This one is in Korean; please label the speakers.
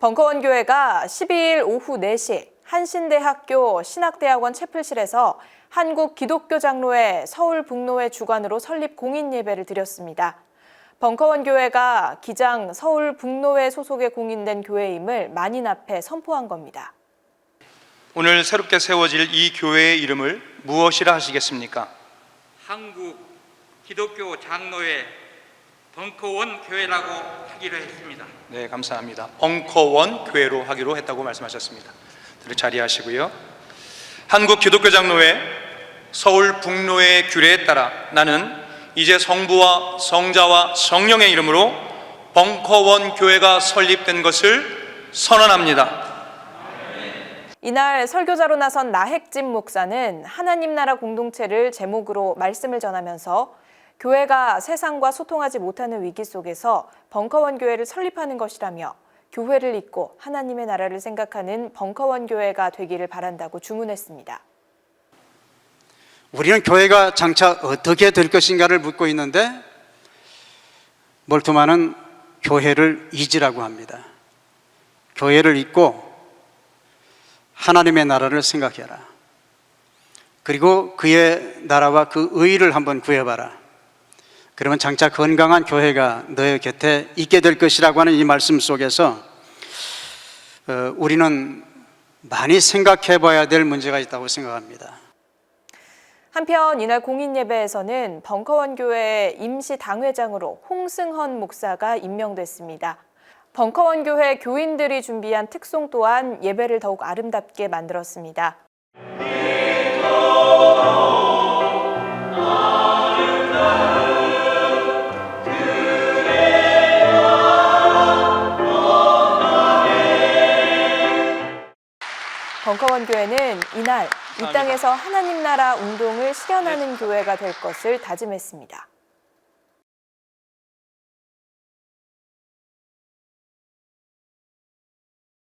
Speaker 1: 벙커원 교회가 12일 오후 4시 한신대학교 신학대학원 채플실에서 한국 기독교 장로회 서울 북로회 주관으로 설립 공인 예배를 드렸습니다. 벙커원 교회가 기장 서울 북로회 소속에 공인된 교회임을 만인 앞에 선포한 겁니다.
Speaker 2: 오늘 새롭게 세워질 이 교회의 이름을 무엇이라 하시겠습니까?
Speaker 3: 한국 기독교 장로회 벙커원 교회라고 하기로 했습니다.
Speaker 2: 네, 감사합니다. 벙커원 교회로 하기로 했다고 말씀하셨습니다. 들 자리하시고요. 한국 기독교 장로회 서울 북로의 규례에 따라 나는 이제 성부와 성자와 성령의 이름으로 벙커원 교회가 설립된 것을 선언합니다.
Speaker 1: 이날 설교자로 나선 나핵진 목사는 하나님 나라 공동체를 제목으로 말씀을 전하면서 교회가 세상과 소통하지 못하는 위기 속에서 벙커원 교회를 설립하는 것이라며 교회를 잇고 하나님의 나라를 생각하는 벙커원 교회가 되기를 바란다고 주문했습니다.
Speaker 4: 우리는 교회가 장차 어떻게 될 것인가를 묻고 있는데 몰트만은 교회를 잊으라고 합니다. 교회를 잊고 하나님의 나라를 생각해라. 그리고 그의 나라와 그 의를 한번 구해봐라. 그러면 장차 건강한 교회가 너의 곁에 있게 될 것이라고 하는 이 말씀 속에서 어, 우리는 많이 생각해 봐야 될 문제가 있다고 생각합니다.
Speaker 1: 한편 이날 공인 예배에서는 벙커원 교회 임시 당회장으로 홍승헌 목사가 임명됐습니다. 벙커원 교회 교인들이 준비한 특송 또한 예배를 더욱 아름답게 만들었습니다. 벙커원 교회는 이날 이 땅에서 하나님 나라 운동을 실현하는 교회가 될 것을 다짐했습니다.